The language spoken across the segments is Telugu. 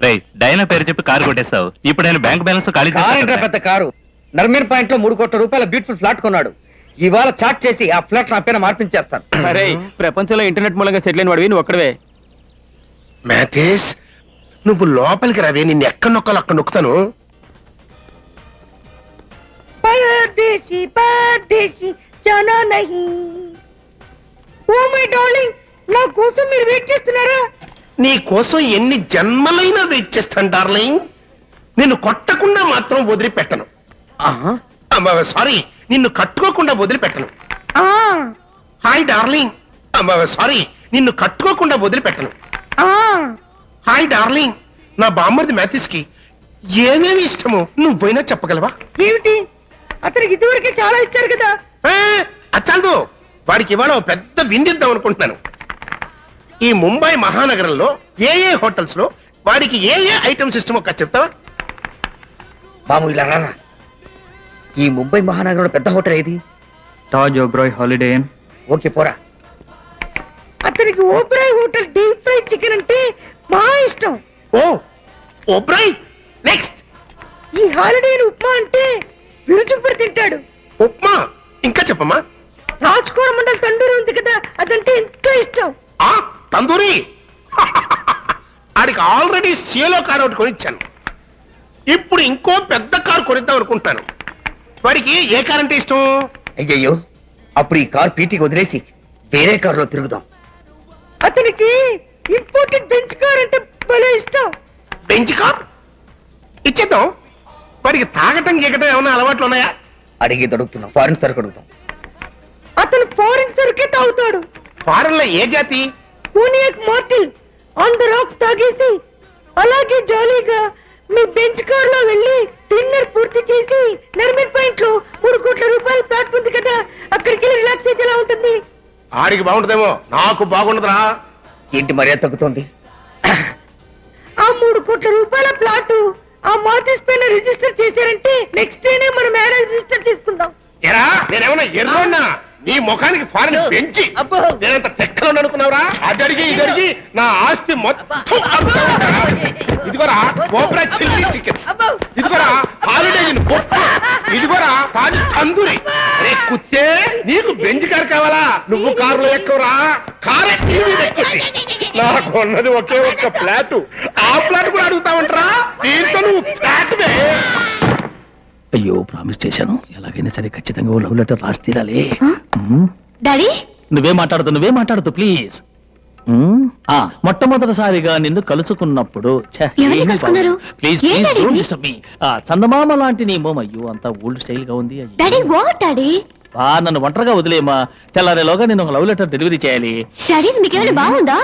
రేయ్ డైనా పేరు చెప్పి కారు కొట్టేస్తావు ఇప్పుడు ఆయన బ్యాంక్ బ్యాలెన్స్ ఖాళీ కారు ఏంట్రా చేస్తాడు పెద్ద కారు నర్మీర్ పాయింట్ లో మూడు కోట్ల రూపాయల బ్యూటిఫుల్ ఫ్లాట్ కొన్నాడు ఇవాళ చాట్ చేసి ఆ ఫ్లాట్ నా పేరు మార్పించేస్తాను అరే ప్రపంచంలో ఇంటర్నెట్ మూలంగా సెటిల్ అయిన వాడివి నువ్వు ఒక్కడవే మ్యాథేస్ నువ్వు లోపలికి రవే నిన్ను ఎక్కడ నొక్కాలో అక్కడ నొక్కుతాను परदेशी परदेशी जाना नहीं ఓ మై డార్లింగ్ నా కోసం మీరు వెయిట్ చేస్తున్నారా నీ కోసం ఎన్ని జన్మలైనా వెయిట్ చేస్తాను డార్లింగ్. నిన్ను కొట్టకుండా మాత్రం వదిలిపెట్టను. సారీ నిన్ను కట్టుకోకుండా వదిలిపెట్టను. Hi darling. సారీ నిన్ను కట్టుకోకుండా వదిలిపెట్టను. Hi darling. నా బామ్మర్ది మ్యాథిస్కి ఏమేమి ఇష్టమో నువ్వైనా చెప్పగలవా? ఏమిటి? అతనికి ఇదివరకే చాలా ఇచ్చారు కదా. అచ్చాలదు వాడికి ఇవాళ పెద్ద విందిద్దాం అనుకుంటున్నాను. ఈ ముంబై మహానగరంలో ఏ ఏ హోటల్స్లో వాడికి ఏ ఏ ఐటమ్స్ ఇష్టమో ఒక చెప్తావా? బాము ఇలా ఈ ముంబై మహానగరంలో పెద్ద హోటల్ ఏది? Taj Oberoi holiday inn okay పోరా. అతనికి Oberoi hotel deep fry chicken అంటే మా ఇష్టం. ఓ ఓబ్రై నెక్స్ట్ ఈ హాలిడే ఉప్మా అంటే విరుచుకుపడి తింటాడు. ఉప్మా? ఇంకా చెప్పమ్మా. రాజ్కోర మండల్ తండూరి ఉంది కదా అదంటే ఎంతో ఇష్టం. తందూరి. ఆడికి ఆల్రెడీ సీలో కార్ ఒకటి కొనిచ్చాను. ఇప్పుడు ఇంకో పెద్ద కారు కొనిద్దాం అనుకుంటాను. వాడికి ఏ కార్ అంటే ఇష్టం? అయ్యయ్యో అప్పుడు ఈ కార్ పీటీకి వదిలేసి వేరే కారులో తిరుగుదాం. అతనికి ఇంపోర్టెడ్ బెంచ్ కార్ అంటే భలే ఇష్టం. Benz car? ఇచ్చేద్దాం. వాడికి తాగటం గీకటం ఏమైనా అలవాట్లు ఉన్నాయా? అడిగి అడుగుతున్నాం ఫారిన్ సరుకు అడుగుతాం. అతను ఫారిన్ సరుకే తాగుతాడు. ఫారెన్లో ఏ జాతి? Cognac Martell. On the rocks తాగేసి అలాగే జాలీగా మీ బెంచ్ కార్లో వెళ్ళి డిన్నర్ పూర్తి చేసి నర్మిట్ పాయింట్లో మూడు కోట్ల రూపాయల ప్లాట్ ఉంది కదా అక్కడికి వెళ్ళి రిలాక్స్ అయితే ఎలా ఉంటుంది? ఆడికి బాగుంటుందేమో. నాకు బాగుండదురా. ఏంటి మర్యాద తగ్గుతోంది? ఆ మూడు కోట్ల రూపాయల ప్లాట్ ఆ మార్టిస్ పైన రిజిస్టర్ చేశారంటే నెక్స్ట్ డేనే మన మ్యారేజ్ రిజిస్టర్ చేసుకుందాం. ఎరా నేనేమన్నా ఎర్రోన్నా? నీ ముఖానికి ఫారెన్ పెంచి అబ్బో. నేనంత తెక్కలో అనుకున్నావురా అది అడిగి ఇది అడిగి నా ఆస్తి మొత్తం అమ్ముతావురా. ఇదిగోరా కోబ్రా చిల్లీ చికెన్. ఇదిగోరా హాలిడే ఇన్ బొట్టు. ఇదిగోరా తాజు తందూరి. రే కుత్తే నీకు బెంజ్ కార్ కావాలా? నువ్వు కారులో ఎక్కువరా? కార్ ఎక్కి మీద ఎక్కుద్ది. నాకు ఉన్నది ఒకే ఒక్క ఫ్లాట్. ఆ ఫ్లాట్ కూడా అడుగుతావంటరా? దీంతో నువ్వు ఫ్లాట్ అయ్యో ప్రామిస్ చేశాను. ఎలాగైనా సరే ఖచ్చితంగా లవ్ లెటర్ రాసి తీరాలి డాడీ? నువ్వే మాట్లాడుతూ నువ్వే మాట్లాడుతూ ప్లీజ్ మొట్టమొదటిసారిగా నిన్ను కలుసుకున్నప్పుడు. ప్లీజ్ చందమామ లాంటి నీ మోమ అయ్యో అంతా ఓల్డ్ స్టైల్గా ఉంది అయ్యో. ఆ, నన్ను ఒంటరిగా వదిలేమా తెల్లారేలోగా నేను ఒక లవ్ లెటర్ డెలివరీ చేయాలి. బాగుందా?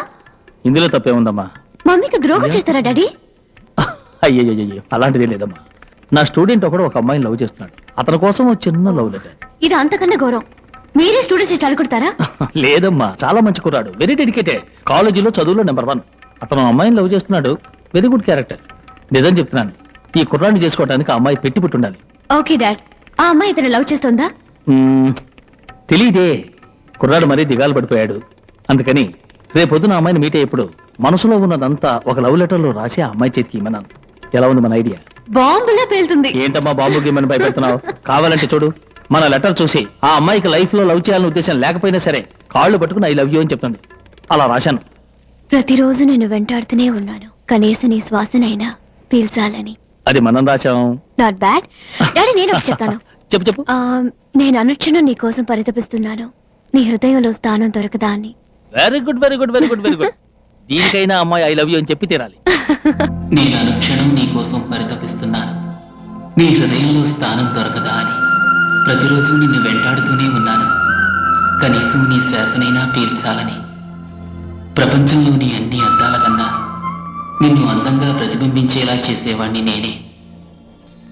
ఇందులో తప్పేముందమ్మా? మమ్మీకి ద్రోహం చేస్తారా డాడీ? అయ్యయ్యో అలాంటిది లేదమ్మా. నా స్టూడెంట్ ఒకడు ఒక అమ్మాయిని లవ్ చేస్తున్నాడు. అతని కోసం చిన్న లవ్ లెటర్. ఇది అంతకన్నా గౌరవం మీరే స్టూడెంట్స్ ఇచ్చి అడుగుతారా లేదమ్మా చాలా మంచి కుర్రాడు. వెరీ డెడికేటెడ్ కాలేజీలో చదువులో నెంబర్ వన్ అతను అమ్మాయిని లవ్ చేస్తున్నాడు. వెరీ గుడ్ క్యారెక్టర్ నిజం చెప్తున్నాను. ఈ కుర్రాడిని చేసుకోవడానికి ఆ అమ్మాయి పెట్టి పుట్టుండాలి. Okay dad. ఆ అమ్మాయి ఇతను లవ్ చేస్తుందా? తెలీదే. కుర్రాడు మరీ దిగాలు పడిపోయాడు. అందుకని రేపొద్దున అమ్మాయిని మీట్ అయ్యేప్పుడు మనసులో ఉన్నదంతా ఒక లవ్ లెటర్లో రాసి ఆ అమ్మాయి చేతికి ఇమ్మన్నాను. ఎలా ఉంది మన ఐడియా? బాంబులా పేలుతుంది. ఏంటమ్మా బాంబు గిమ్మని భయపెడుతున్నావు? కావాలంటే చూడు మన లెటర్ చూసి ఆ అమ్మాయికి లైఫ్లో లవ్ చేయాలని ఉద్దేశం లేకపోయినా సరే కాళ్ళు పట్టుకుని ఐ లవ్ యూ అని చెప్తుంది. అలా రాశాను. ప్రతిరోజు నేను వెంటాడుతూనే ఉన్నాను. కనీసం నీ శ్వాసనైనా పీల్చాలని. అది మనం రాశాం. నాట్ బ్యాడ్ డాడీ నేను ఒకటి చెప్తాను. చెప్పు చెప్పు. ఆ, నేను అనుక్షణం నీ కోసం పరితపిస్తున్నాను. నీ హృదయంలో స్థానం దొరకదా అని. Very good very good very good very good దీనికైనా అమ్మాయి ఐ లవ్ యూ అని చెప్పి తీరాలి. నేను అనుక్షణం నీ కోసం పరితపిస్తున్నాను. నీ హృదయంలో స్థానం దొరకదా అని. ప్రతిరోజు నిన్ను వెంటాడుతూనే ఉన్నాను. కనీసం నీ శ్వాసనైనా పీల్చాలని. ప్రపంచంలోని అన్ని అద్దాల కన్నా నిన్ను అందంగా ప్రతిబింబించేలా చేసేవాణ్ణి నేనే.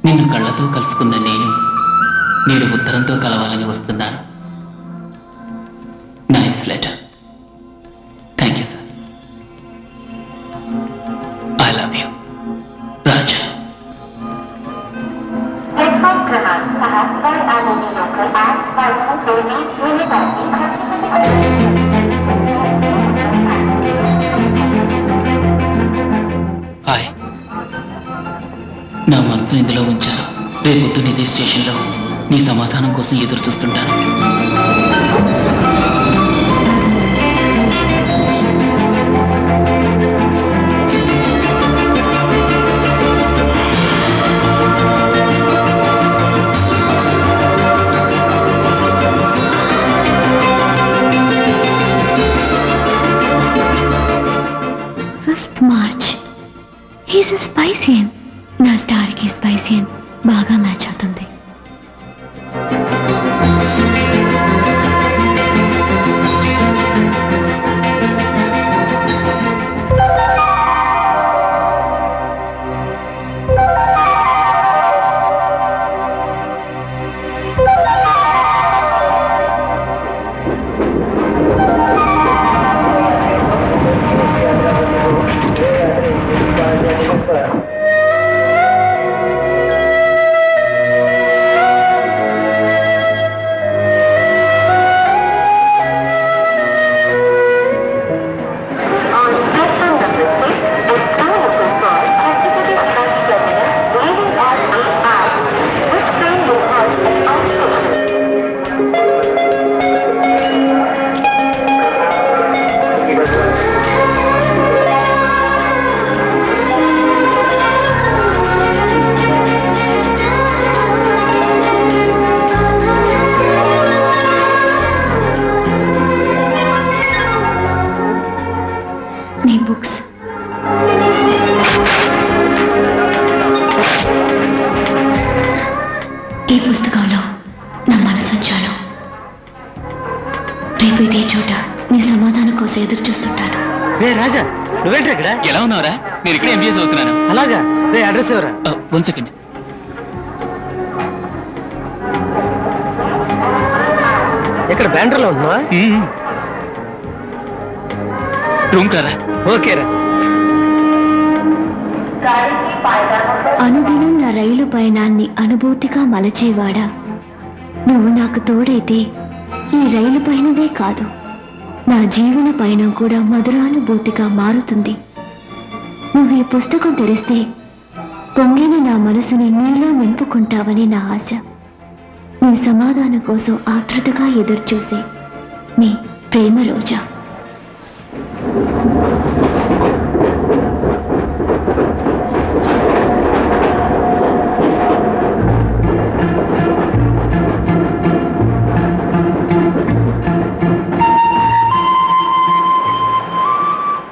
నిన్ను కళ్ళతో కలుసుకున్న నేను నేడు ఉత్తరంతో కలవాలని వస్తున్నాను. నైస్ లెటర్ నా ఇందులో ఉంచారు రేపొద్దున ఇదే స్టేషన్లో నీ సమాధానం కోసం ఎదురు చూస్తుంటాను. Fifth March. హీస్ స్పైసియన్ నా స్టార్కి స్పైసియన్ బాగా మ్యాచ్ అవుతుంది. రేపు ఇదే చోట నీ సమాధానం కోసం ఎదురు చూస్తుంటాను. రే రాజా నువ్వేంటి ఇక్కడ? ఎలా ఉన్నావురా? నేను ఇక్కడ ఎంబీఏ చదువుతున్నాను అలాగా? రే అడ్రస్ ఎవరా? One second. ఇక్కడ బ్యాండ్రలో ఉంటున్నావా? రూమ్ కారా? ఓకేరా అనుదినం నా రైలు పయనాన్ని అనుభూతిగా మలచేవాడా? నువ్వు నాకు తోడైతే ఈ రైలు పైనవే కాదు. నా జీవన పయనం కూడా మధురానుభూతిగా మారుతుంది. నువ్వు ఈ పుస్తకం తెరిస్తే పొంగిన నా మనసుని నీలో నింపుకుంటావని నా ఆశ. నీ సమాధానం కోసం ఆతృతగా ఎదురుచూసే నీ ప్రేమ రోజా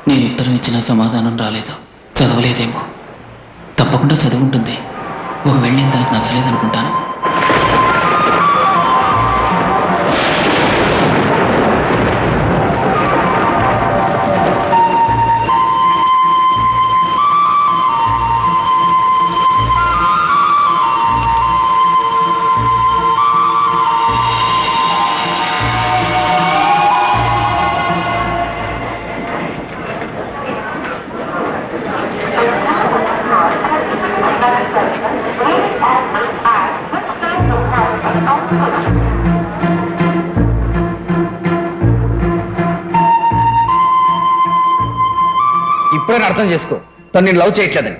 నేను ఉత్తరం ఇచ్చిన సమాధానం రాలేదు. చదవలేదేమో. తప్పకుండా చదువుంటుంది. ఒకవేళ నేను తనకు నచ్చలేదనుకుంటాను. అర్థం చేసుకో. తను నేను లవ్ చేయట్లేదని.